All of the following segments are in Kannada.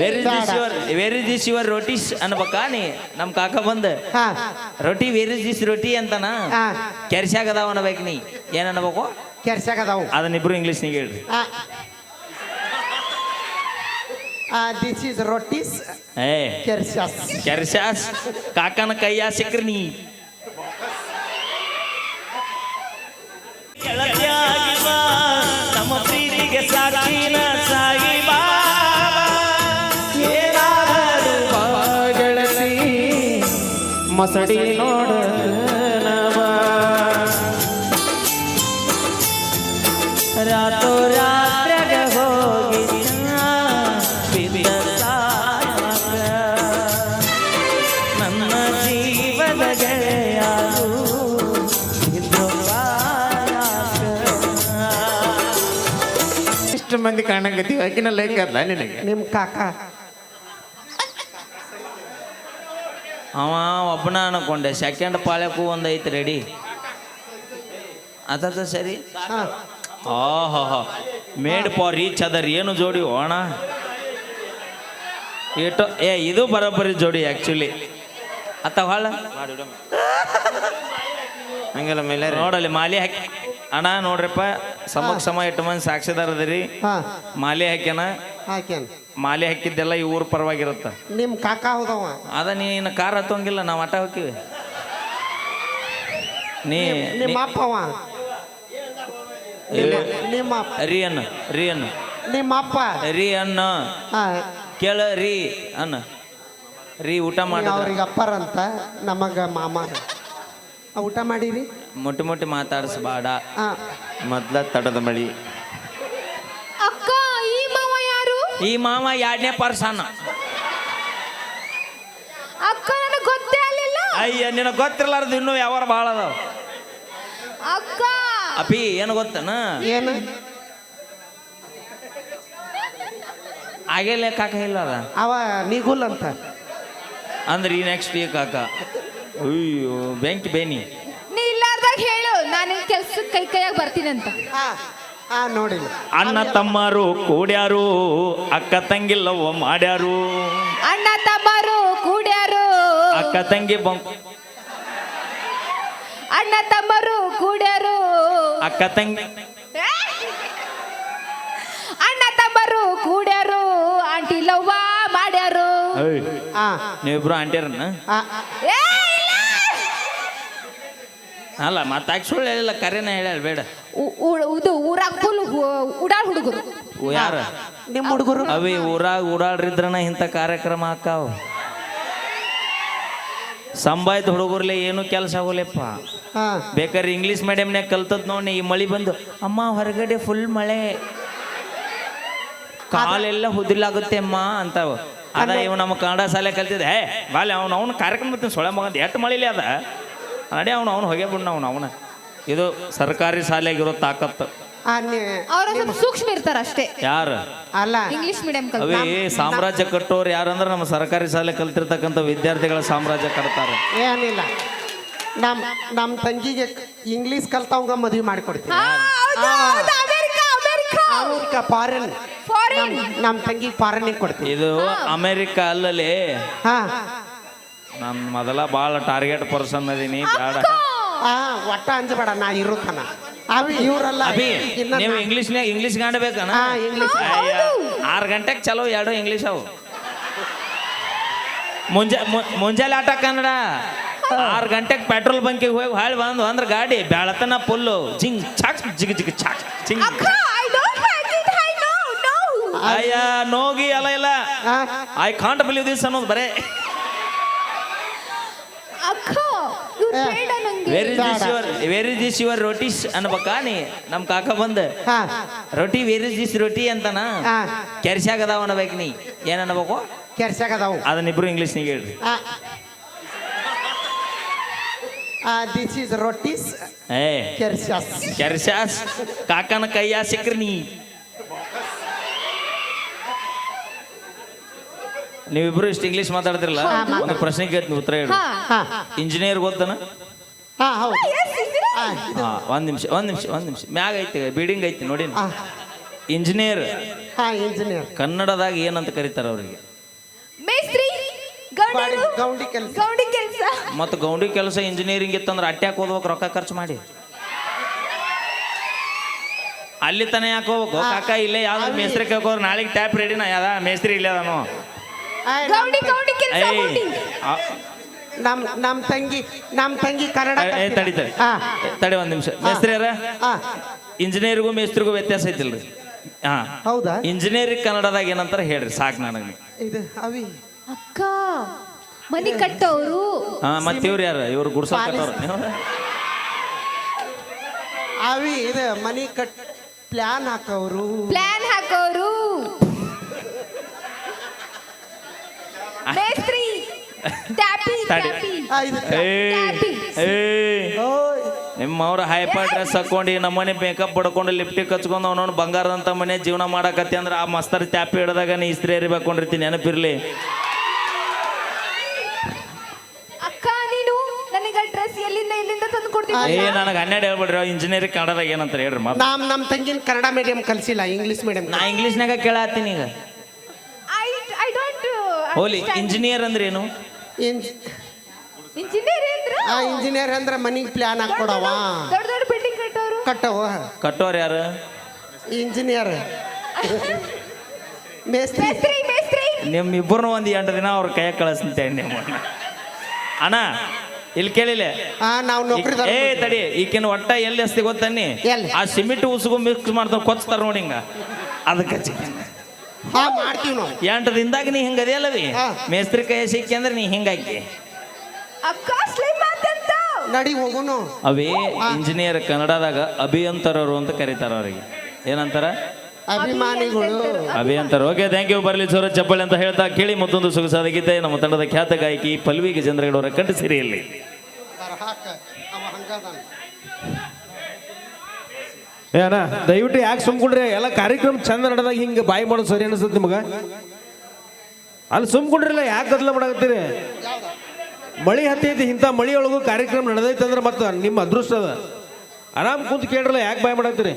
Very this your very this your rotis ಅನ್ಬೇಕಾ? ನೀ ನಮ್ಮ ಕಾಕ ಬಂದ. ಹಾ. ರೊಟ್ಟಿ ವೆರಿ ದಿಸ್ ರೊಟ್ಟಿ ಅಂತನ? ಹಾ. ಕೆರ್ಸ್ಯಾಗ ಅದಾವ ಅನ್ಬೇಕು ನೀ. ಏನ್ ಅನ್ಬೇಕು? ಕೆರ್ಸ್ಯಾಗ ಅದಾವು ಅದನ್ನಿಬ್ರು ಇಂಗ್ಲೀಷ್ನಾಗ ಹೇಳ್ರಿ. ದಿಸ್ ಇಸ್ ರೊಟ್ಟಿಸ್ ಏ. ಕೆರ್ಸಾಸ್ ಕೆರ್ಸ್ಯಾಸ್. ಕಾಕನ ಕೈಯ ಸಿಕ್ರಿ ನೀ. ನಮ್ಮ ಪ್ರೀತಿಗೆ ಸಾಕಿನ ಮಸಡಿ ನೋಡ ರಾತೋ ರಾತ್ರಾಗ ಹೋಗಿ ಬಿದ್ದ ಸಾಯಾಗ ನನ್ನ ಜೀವದ ಗೆಳೆಯಾರು ಇದ್ರು ಬಾಯಾಗ. ಇಷ್ಟು ಮಂದಿ ಕಾಣಕತ್ತೀವಿ ಆಕಿನ ಲೈಕ್ ಅಲ್ಲ ನಿನಗೆ ನಿಮ್ ಕಾಕ ಅವ ಒಬ್ಬನ ಅನ್ಕೊಂಡೆ ಸೆಕೆಂಡ್ ಪಾಳ್ಯಕ್ಕೂ ಒಂದು ಐತೆ ರೆಡಿ ಅದ ಸರಿ? ಆ ಹೋ ಹೋ. ಮೇಡ್ ಪಾ ರೀಚ್ ಅದರ್ ಏನು ಜೋಡಿ ಓಣ? ಏಟೋ ಏ ಇದು ಬರೋಬ್ಬರಿ ಜೋಡಿ ಆ್ಯಕ್ಚುಲಿ ಅತ್ತ ಹೊಳ ಹಂಗಲ್ಲ ಮೇಲೆ ನೋಡಲ್ಲಿ ಮಾಲಿ ಹಾಕಿ. ಅಣ್ಣ ನೋಡ್ರಪ್ಪ ಸಮಕ್ ಸಮ ಇಟ್ಟು ಮಂದಿ ಸಾಕ್ಷಿದಾರ ಅದರಿ ಹಾ. ಮಾಲಿ ಹಾಕ್ಯಾನ. ಹಾಕ್ಯಾನ. ಮಾಲಿ ಹಾಕಿದ್ದೆಲ್ಲ ಈ ಊರು ಪರವಾಗಿರುತ್ತ. ನಿಮ್ ಕಾಕ ಹೋದವ. ಅದ ನೀನು ಕಾರ್ ಹತ್ತೋಂಗಿಲ್ಲ ನಾವು ಆಟ ಹೋಗಿವಿ ನೀ ನಿಮ್ಮ ಅಪ್ಪವ ನಿಮ್ಮ- ನಿಮ್ಮ ಅಪ್ಪ. ರೀ ಅನ್ನ ರೀ ಅನ್ನ ನಿಮ್ಮ ಅಪ್ಪ? ರೀ ಅನ್ನ ಕೇಳ ರೀ ಅನ್ನ ರೀ ಊಟ ಮಾಡಿ ಅವ್ರಿಗೆ ಅಪ್ಪರಂತ ನಮಗ ಮಾಮ. ಊಟ ಮಾಡಿರಿ? ಮೊಟ್ಟಿ ಮೊಟ್ಟಿ ಮಾತಾಡಿಸ್ಬೇಡ ಮೊದ್ಲ ತಡದ ಮಳಿ. ಈ ಮಾವ ಎರಡನೇ ಪರ್ಸನ್. ಅಕ್ಕ ನನಗೆ ಗೊತ್ತೇ ಆಗಲಿಲ್ಲ. ಅಯ್ಯ ನಿನಗೆ ಗೊತ್ತಿರ್ಲಾರ್ದು ಇನ್ನೂ ಯಾವಾರ ಭಾಳ ಅದಾವ. ಅಕ್ಕ. ಅಪಿ ಏನು ಗೊತ್ತನ? ಏನು? ಆಗೇಲೆ ಕಾಕ ಇಲ್ಲ ಅದ. ಅವ ನಿಗುಲ್ ಅಂತ. ಅಂದ್ರೆ ಈ ನೆಕ್ಸ್ಟ್ ಈ ಕಾಕ. ಅಯ್ಯೋ ಬೆಂಕಿ ಬೇನಿ. ನೀ ಇಲ್ಲಾರ್ದಾಗ ಹೇಳು ನಾನು ಕೆಲ್ಸಕ್ಕೆ ಕೈ ಕೈಯಾಗ ಬರ್ತೀನಿ ಅಂತ. ನೋಡಿಲ್ಲ. ಅಣ್ಣ ತಮ್ಮರು ಕೂಡ್ಯಾರು ಅಕ್ಕ ತಂಗಿಲ್ಲವ ಮಾಡ್ಯಾರು. ಅಣ್ಣ ತಮ್ಮರು ಕೂಡ್ಯಾರು. ಅಕ್ಕ ತಂಗಿ ಬಂಕ್ ಅಣ್ಣ ತಮ್ಮರು ಕೂಡ್ಯಾರು. ಅಕ್ಕ ತಂಗಿ. ಅಣ್ಣ ತಮ್ಮರು ಕೂಡ್ಯಾರು ಆಂಟಿ ಲವ್ವ ಮಾಡ್ಯಾರು. ನೀವಿಬ್ರು ಆಂಟಿಯರನ್ನ. ಅಲ್ಲ ಮತ್ತೆ ಸುಳ್ಳು ಹೇಳಿಲ್ಲ ಕರೆನ ಹೇಳ ಬೇಡ. ಉ- ಉ- ಇದು ಊರಾಗ ಫುಲ್ ಉಡಾಳ್ ಹುಡುಗರು. ಓ, ಯಾರ? ನಿಮ್ಮ ಹುಡುಗರು? ಅವಿ ಊರಾಗ ಓಡಾಡ್ರಿದ್ರನ ಇಂಥ ಕಾರ್ಯಕ್ರಮ ಹಾಕಾವ. ಸಂಬಾಯ್ತ ಹುಡುಗರ್ಲೆ ಏನು ಕೆಲಸ ಆಗೋಲೆಪ್ಪ ಹಾ. ಬೇಕಾದ್ರೆ ಇಂಗ್ಲೀಷ್ ಮೀಡಿಯಮ್ನಾಗ ಕಲ್ತದ್ ನೋಡಿ ಈ ಮಳಿ ಬಂದು ಅಮ್ಮ ಹೊರಗಡೆ ಫುಲ್ ಮಳೆ. ಕಾಲೆಲ್ಲ ಹುದಿಲಾಗುತ್ತೆ ಅಮ್ಮ ಅಂತಾವ. ಅದ ಇವ್ ನಮ್ಮ ಕನ್ನಡ ಶಾಲೆ ಕಲ್ತಿದ್ದೆ. ಹೇ ಬಾಲೆ ಅವ್ನು ಅವ್ನ ಕಾರ್ಯಕ್ರಮ ಬರ್ತೀನಿ ಸೊಳೆ ಮಗಂದು ಎಷ್ಟು ಮಳಿಲಿ ಅದ? ನಡಿ ಅವನು ಅವನು ಹೋಗೇ ಬಿಡ್ನ ಅವನು ಅವನ. ಇದು ಸರ್ಕಾರಿ ಶಾಲೆಗಿರೋ ತಾಕತ್ತು. ಅವ್ರ ಸ್ವಲ್ಪ ಸೂಕ್ಷ್ಮ ಇರ್ತಾರ ಅಷ್ಟೇ. ಯಾರು? ಅಲ್ಲ. ಇಂಗ್ಲಿಷ್ ಮೀಡಿಯಂ ಕಲ್ ಅವೇ ಸಾಮ್ರಾಜ್ಯ ಕಟ್ಟೋರು ಯಾರಂದ್ರೆ ನಮ್ಮ ಸರ್ಕಾರಿ ಶಾಲೆ ಕಲ್ತಿರ್ತಕ್ಕಂಥ ವಿದ್ಯಾರ್ಥಿಗಳ ಸಾಮ್ರಾಜ್ಯ ಕಟ್ತಾರೆ. ಏನಿಲ್ಲ ನಮ್ ನಮ್ಮ ತಂಗಿಗೆ ಇಂಗ್ಲೀಷ್ ಕಲ್ತವಂಗ ಮದುವೆ ಮಾಡಿಕೊಡ್ತೀವಿ America America. America foreign foreign ನಮ್ಮ ತಂಗಿಗೆ ಫಾರಿನ್ ಕೊಡ್ತೀವಿ ಇದು ಅಮೆರಿಕ ಅಲ್ಲಲ್ಲಿ ಹಾ. ನಾನು ಮೊದಲ ಭಾಳ ಟಾರ್ಗೆಟ್ ಪರ್ಸನ್ ಅದೀನಿ ಬೇಡ ಆ ಒಟ್ಟ ಅಂಜಬೇಡ ನಾ ಇರುತ್ತಾನ. ಅವಿ ಇವರಲ್ಲ ಅಭಿ ಇನ್ನ ನೀವು ಇಂಗ್ಲೀಷ್ನ್ಯಾಗ ಇಂಗ್ಲೀಷ್ ಕಾಣಬೇಕನ ಹಾ ಇಂಗ್ಲೀಷ್ ಆರು ಗಂಟೆಗೆ ಚಲೋ ಎರಡು ಇಂಗ್ಲೀಷ್ ಅವು. ಮುಂಜಾ ಮುಂಜಾಲೆ ಮುಂಜಾನೆ ಆಟ ಕನ್ನಡ. ಆರು ಗಂಟೆಗೆ ಪೆಟ್ರೋಲ್ ಬಂಕಿಗೆ ಹೋಗಿ ಹಾಳಿ ಬಂದು ಅಂದ್ರೆ ಗಾಡಿ ಬೆಳತನ ಫುಲ್ಲು ಜಿಂಗ್ ಚಾಕ್ ಜಿಗ್ ಜಿಗ್ ಚಾಕ್ ಜಿಂಗ್. ಅಯ್ಯ ನೋಗಿ ಅಲ್ಲ ಇಲ್ಲ. ಐ ಕಾಂಟ್ ಬಿಲೀವ್ ದಿಸ್ ಅನ್ನೋದು ಬರೇ ಅಕ್ಕ ಇವ್ರು ಏ. ಬೇಡ ನಂಗೆ. Very this your very this your rotis ಅನ್ಬೇಕಾ ನೀ? ನಮ್ಮ ಕಾಕ ಬಂದ. ಹಾ. ರೊಟ್ಟಿ ವೆರಿ ದಿಸ್ ರೊಟ್ಟಿ ಅಂತನ? ಹಾ. ಕೆರ್ಸ್ಯಾಗ ಅದಾವ ಅನ್ಬೇಕು ನೀ. ಏನ್ ಅನ್ಬೇಕು? ಕೆರ್ಸಾಗ ಅದಾವು. ಅದನ್ನಿಬ್ರು ಇಂಗ್ಲೀಷ್ನಾಗ ಹೇಳ್ರಿ. ದಿಸ್ ಈಸ್ ರೊಟ್ಟೀಸ್ ಏ. ಕೆರ್ಸಾಸ್ ಕೆರ್ಸ್ಯಾಸ್. ಕಾಕನ ಕೈಯ ಸಿಕ್ರಿ ನೀ. ನೀವಿಬ್ರು ಇಷ್ಟು ಇಂಗ್ಲೀಷ್ ಮಾತಾಡ್ತಿರಲ್ಲ? ಒಂದು ಪ್ರಶ್ನೆ ಕೇಳ್ತೀನಿ ಉತ್ತರ ಹೇಳಿ. ಇಂಜಿನಿಯರ್ ಗೊತ್ತನ? ಹಾ ಹೌದು. ಹಾ ಒಂದ್ ನಿಮಿಷ ಒಂದ್ ನಿಮಿಷ ಒಂದ್ ನಿಮಿಷ. ಮ್ಯಾಗ ಐತಿ ಬಿಲ್ಡಿಂಗ್ ಐತಿ ನೋಡಿ. ಇಂಜಿನಿಯರ್ ಹಾ ಇಂಜಿನಿಯರ್ ಕನ್ನಡದಾಗ ಏನಂತ ಕರೀತಾರ ಅವರಿಗೆ? ಮೇಸ್ತ್ರಿ ಗೌಡರು ಬಾಡಿ- ಗೌಂಡಿ ಕೆಲ್ಸ. ಗೌಂಡಿ ಕೆಲಸ. ಮತ್ತು ಗೌಂಡಿ ಕೆಲಸ ಇಂಜಿನಿಯರಿಂಗ್ ಇತ್ತಂದ್ರೆ ಅಟ್ಯಾಕ್ ಓದ್ಬೇಕು ರೊಕ್ಕ ಖರ್ಚು ಮಾಡಿ. ಅಲ್ಲಿ ತನ ಯಾಕೆ ಹೋಗ್ಬೇಕು? ಕಾಕ ಇಲ್ಲೇ ಯಾವ್ದು ಮೇಸ್ತ್ರಿ ಕೇಳ್ಕೋರು ನಾಳೆಗೆ ಟ್ಯಾಪ್ ರೆಡಿನ ಯಾವ್ದ? ಮೇಸ್ತ್ರಿ ಇಲ್ಲೇ ಅದಾನು ಗೌಂಡಿ ಗೌಡಿ ಕೆಲಸ ನಮ್ ನಮ್ ತಂಗಿ ನಮ್ ತಂಗಿ ಕನ್ನಡ ಏ ತಡಿ ತಡಿ. ಹಾ. ತಡಿ ಒಂದು ನಿಮಿಷ. ಮೇಸ್ತ್ರಿಯರ ಆ, ಇಂಜಿನಿಯರಿಗೂ ಮೇಸ್ತ್ರಿಗೂ ವ್ಯತ್ಯಾಸ ಐತಿಲ್ರಿ. ಹಾ. ಹೌದಾ? ಇಂಜಿನಿಯರಿಂಗ್ ಕನ್ನಡದಾಗ ಏನಂತಾರ ಹೇಳ್ರಿ ಸಾಕ್ ನನಗೆ. ಇದು ಅವಿ. ಅಕ್ಕ ಮನಿ ಕಟ್ಟವರು ಹಾ ಮತ್ತೆ ಇವ್ರು ಯಾರು? ಇವ್ರು ಗುಡ್ಸೋ ಅವಿ ಇದು ಮನಿ ಕಟ್ ಪ್ಲಾನ್ ಹಾಕವ್ರು. ಪ್ಲಾನ್ ಹಾಕೋರು ಮೇಸ್ತ್ರಿ ಟ್ಯಾಪಿ. ಟ್ಯಾಪಿ ಆ, ಇದು ಏಯ್ ಏಯ್ ಓಯ್ ನಿಮ್ಮವ್ರ ಹೈಪರ್ ಡ್ರೆಸ್ ಹಾಕೊಂಡು ನಮ್ಮನೆ ಮೇಕಪ್ ಬಡ್ಕೊಂಡು ಲಿಪ್ಟಿಕ್ ಹಚ್ಕೊಂಡು ಅವನವ್ನು ಬಂಗಾರದಂತ ಮನೆ ಜೀವನ ಮಾಡಕತ್ತಿ ಅಂದ್ರೆ ಆ ಮಸ್ತರ್ ಟ್ಯಾಪಿ ಹಿಡ್ದಾಗ ನೀ ಇಸ್ತ್ರಿ ಎರಿಬೇಕೊಂಡಿರ್ತೀನಿ ನೆನಪಿರ್ಲಿ. ಅಕ್ಕ ನೀನು ನನಗೆ ಡ್ರೆಸ್ ಎಲ್ಲಿಂದ ಎಲ್ಲಿಂದ ತಂದು ಏ ನನಗೆ ಹನ್ನೆರಡು ಹೇಳ್ಬಿಡ್ರಿ ಇಂಜಿನಿಯರಿಂಗ್ ಕನ್ನಡದಾಗ ಏನಂತ ಹೇಳ್ರಿ ಮಾತು ನಾಮ್ ನಮ್ ತಂಗಿನ ಕನ್ನಡ ಮೀಡಿಯಂ ಕಲ್ಸಿಲ್ಲ ಇಂಗ್ಲಿಷ್ ಮೀಡಿಯಂ ನಾ ಇಂಗ್ಲೀಷ್ನಾಗ ಕೇಳತ್ತೀನಿ ಈಗ. ಹೋಲಿ ಇಂಜಿನಿಯರ್ ಅಂದ್ರೆ ಏನು ಇಂಜಿನಿಯರ್ ಅಂದ್ರ? ಆ ಇಂಜಿನಿಯರ್ ಅಂದ್ರೆ ಮನಿಗೆ ಪ್ಲಾನ್ ಹಾಕೊಡವ ದೊಡ್ಡ ದೊಡ್ಡ ಬಿಲ್ಡಿಂಗ್ ಕಟ್ಟೋರು? ಕಟ್ಟವ. ಕಟ್ಟೋರು ಯಾರು? ಇಂಜಿನಿಯರ್ ಮೇಸ್ತ್ರಿ. ಮೇಸ್ತ್ರಿ ನಿಮ್ಮ ಇಬ್ಬರನ್ನ ಒಂದು ಎಂಟು ದಿನ ಅವ್ರ ಕೈ ಕಳಿಸ್ತೆ ನಿಮ್ಮ ಅಣ್ಣ ಇಲ್ಲಿ ಕೇಳಿಲ್ಲ ಆ ನಾವು ನೌಕರಿ ಏ ತಡಿ ಈಕಿನ ಒಟ್ಟ ಎಲ್ಲಿ ಹಸ್ತಿ ಗೊತ್ತನ್ನಿ? ಎಲ್ಲಿ? ಆ ಸಿಮೆಂಟ್ ಉಸುಗು ಮಿಕ್ಸ್ ಮಾಡ್ತಾರೆ ಕೊಚ್ತಾರ ನೋಡಿ ಹಿಂಗ. ಅದಕ್ಕೆ. ಹಾ ಮಾಡ್ತೀವಿ ನಾವು ಎಂಟು ದಿನದಾಗ ನೀ ಹಿಂಗ ಅದೇಲವಿ ಹಾ. ಮೇಸ್ತ್ರಿ ಕೈ ಸಿಕ್ಕಿ ಅಂದ್ರೆ ನೀ ಹಿಂಗಾಕಿ ಮಾತಂತ. ನಡಿ ಹೋಗೋನು ಅವೇ ಇಂಜಿನಿಯರ್ ಕನ್ನಡದಾಗ ಅಭಿಯಂತರರು ಅಂತ ಕರೀತಾರ ಅವರಿಗೆ. ಏನಂತಾರ? ಅಭಿಮಾನಿಗಳು. ಅಭಿಯಂತರ. ಓಕೆ ಥ್ಯಾಂಕ್ ಯು ಬರ್ಲಿ ಸೋರ ಚಪ್ಪಳಿ ಅಂತ ಹೇಳ್ತಾ ಕೇಳಿ ಮತ್ತೊಂದು ಸೊಗಸಾದ ಗೀತೆ. ನಮ್ಮ ತಂಡದ ಖ್ಯಾತ ಗಾಯಕಿ ಪಲ್ವಿ ಗಜೇಂದ್ರಗೌಡರ ಕಂಠ ಸಿರಿಯಲ್ಲಿ ಹಾಕ ಅವ ಹಂಗದಾನ. ಏ ಅಣ್ಣ ದಯವಿಟ್ಟು ಯಾಕೆ ಸುಮ್ಕೊಂಡ್ರಿ ಎಲ್ಲ ಕಾರ್ಯಕ್ರಮ ಚಂದ ನಡೆದಾಗ ಹಿಂಗೆ ಬಾಯಿ ಮಾಡೋದು ಸರಿ ಅನಿಸ್ತದೆ ನಿಮಗೆ? ಅಲ್ಲಿ ಸುಮ್ಕೊಂಡ್ರಿಲ್ಲ ಯಾಕೆ ಗದ್ದಲ ಮಾಡಕತ್ತೀರಿ? ಮಳಿ ಹತ್ತೈತಿ ಇಂಥ ಮಳಿಯೊಳಗೂ ಕಾರ್ಯಕ್ರಮ ನಡೆದೈತೆ ಅಂದ್ರೆ ಮತ್ತೆ ನಿಮ್ಮ ಅದೃಷ್ಟ ಅದ. ಆರಾಮ್ ಕುಂತು ಕೇಳ್ರಲ್ಲ ಯಾಕೆ ಬಾಯಿ ಮಾಡತ್ತೀರಿ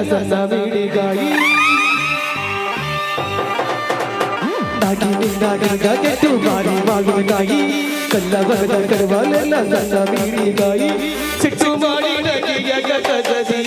ಕೆಡವಲೆಲ್ಲ ಸಣ್ಣ ಬೀಡಿಗಾಯಿ ನಾಗಿ ನಿನ್ನ ಗಿಡದ ಜಟ್ಟು ಬಾಡಿ ಮಾವಿನಕಾಯಿ ಕಲ್ಲವರದ ಕೆಡವಲೆಲ್ಲ ಸಣ್ಣ ಬೀಡಿಗಾಯಿ ಸಿಟ್ಟು ಮಾಡಿ ನಗಿಯ ಕಸದಿ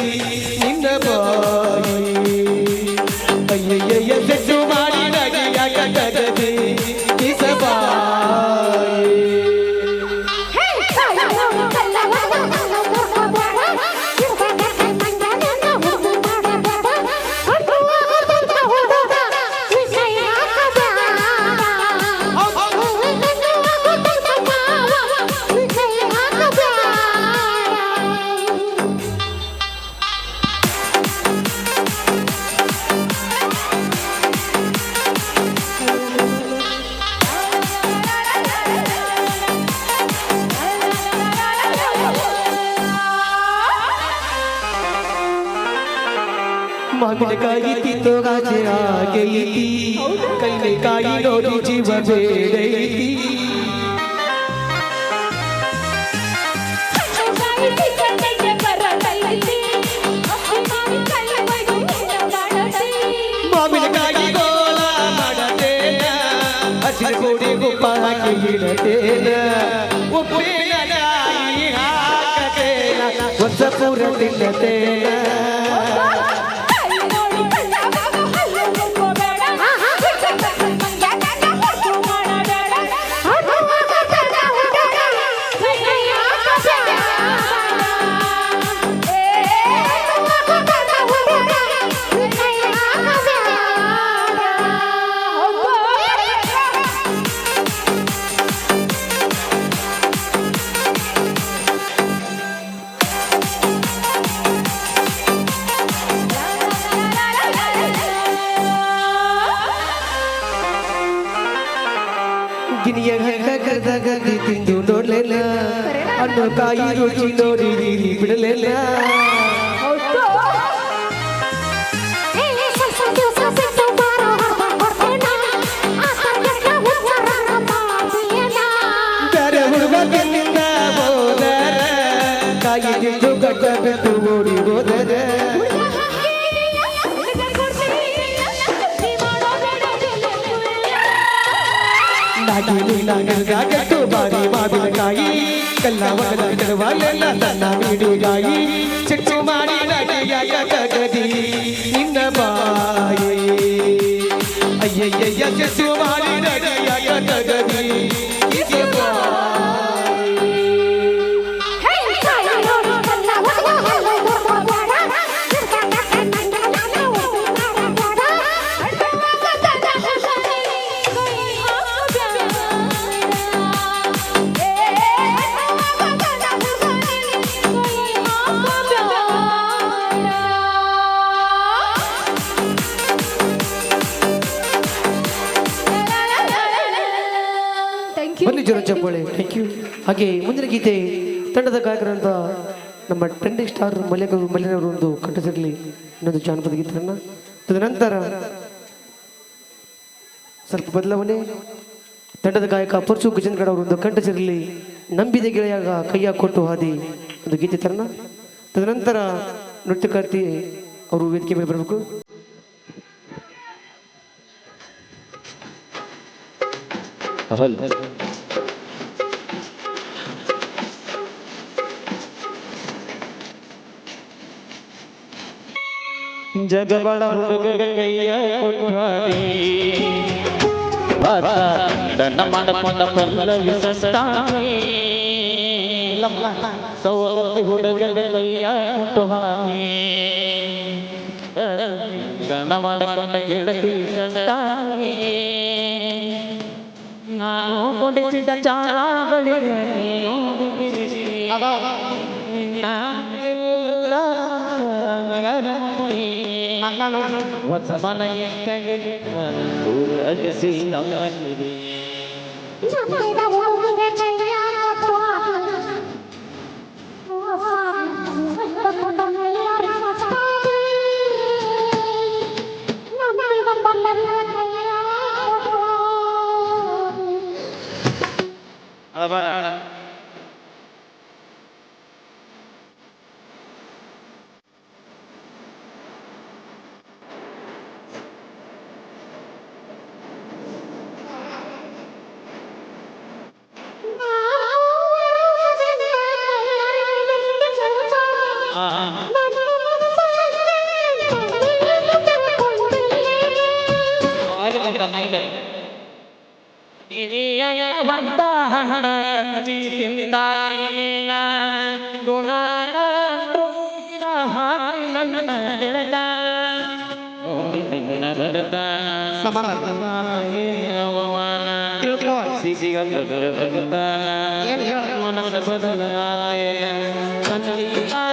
ನೋಡಿ ಜೀವ ಬೇಡೈತಿ ಮಾವಿನಕಾಯಿ ಗೋಲ ಮಾಡತೇನ ಹಸಿರು ಕೂಡಿ ಉಪ್ಪ ಇಡತೇನ ಉಪ್ಪಿನ ನಾಯಿ ಹಾಕತೇನ ಹೊಸ ಪೂರ ತಿನ್ನತೇನ ನಿನಿಯ ಹೆಂಗ ಗಗಿ ತಿಂದು ನೋಡ್ಲಿಲ್ಲ ಅನ್ನು ತಾಯಿ ರುಚಿ ನೋಡಿ ಬಿಡಲಿಲ್ಲ ಬೇರೆ ಕಟ್ಟಬೇಕು ಓಡಿ ಹೋದರ ನಾಗಿನಿ ನಾಗಟ್ಟು ಬಾರಿ ಮಾವಿನಕಾಯಿ. ಕಲ್ಲ ಮಗನ ಬಿಡವಾಲೆಲ್ಲ ನನ್ನ ಮೀಡಿಗಾಯಿ. ಚಿಟ್ಟು ಮಾಡಿ ನಡಿಯಾಗ ಗಗದಿ ನಿನ್ನ ಬಾಯಿ. ಅಯ್ಯಯ್ಯಯ್ಯ, ಚಿಟ್ಟು ಮಾಡಿ ನಡಿಯಾಗ ಗಗದಿ ಗೀತೆ, ತಂಡದ ಗಾಯಕರಂತ ನಮ್ಮ ಟ್ರೆಂಡಿಂಗ್ ಸ್ಟಾರ್ ಮಲ್ಯಗರು ಮಲ್ಯನವರು ಒಂದು ಕಂಠಸಿರಲಿ ಇನ್ನೊಂದು ಜಾನಪದ ಗೀತೆಯನ್ನ ತದನಂತರ ಸ್ವಲ್ಪ ಬದಲಾವಣೆ. ತಂಡದ ಗಾಯಕ ಪರಶು ಗಜೇಂದ್ರಗಡ ಅವರೊಂದು ಕಂಠಸಿರಲಿ ನಂಬಿದೆ ಗೆಳೆಯಾಗ ಕೈಯ ಕೊಟ್ಟು ಹಾದಿ ಒಂದು ಗೀತೆ ತರಣ ತದನಂತರ ನೃತ್ಯಕಾರ್ತಿ ಅವರು ವೇದಿಕೆ ಮೇಲೆ ಬರಬೇಕು. ಜಗಗಳ ಹುಡುಗಯ್ಯ ಕೊಟ್ಟಾರಿ ದನ ಮಾಡಕೊಂಡ ಪಲ್ಲವಿ ಸಸ್ತಾಯಿ ಸೌತಿ ಹುಡುಗಯ್ಯ ಕೊಟ್ಟಾರಿ ದನ ಮಾಡಕೊಂಡ ಗೆಳತಿ ಸಸ್ತಾಯಿ ನಾನು ಕೊಡಿಸಿದ تعلم وصبر يجتهد طول أجسي نغني അതാണ് ಹಿರಿಯ ಬಂದ ಗುಣ ನನ್ನ ಮತ್ತೊಂದು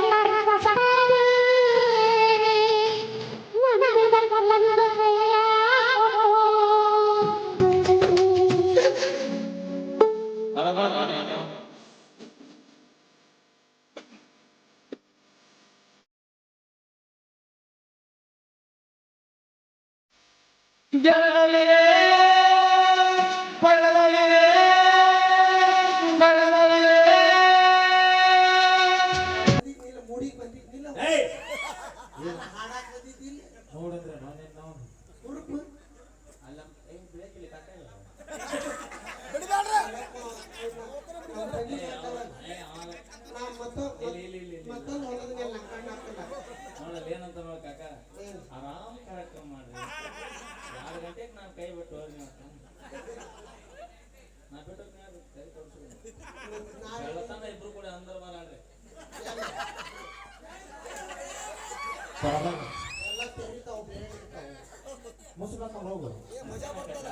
ನೋಡಲ್ಲ ಏನಂತ ಕಾಕ? ಆರಾಮ್ ಕಾರ್ಯಕ್ರಮ ಮಾಡ್ರಿ. ಅದಕ್ಕೆ ನಾನು ಕೈ ಬಿಟ್ಟು ಹೋಗಿ ನಾ ಬಿಟ್ಟು ಮ್ಯಾಗ ಕೈ ಕಳ್ಸೋಣ ಇಬ್ರು ಕೂಡ ಅಂದ್ರೆ ಮಾರಾಡ್ರಿ ಎಲ್ಲ ತೆರಿತಾವ್ ಬೇರೆ ಮುಸ್ಲಾಕ ಹೋಗು ಮಜಾ ಬರ್ತದ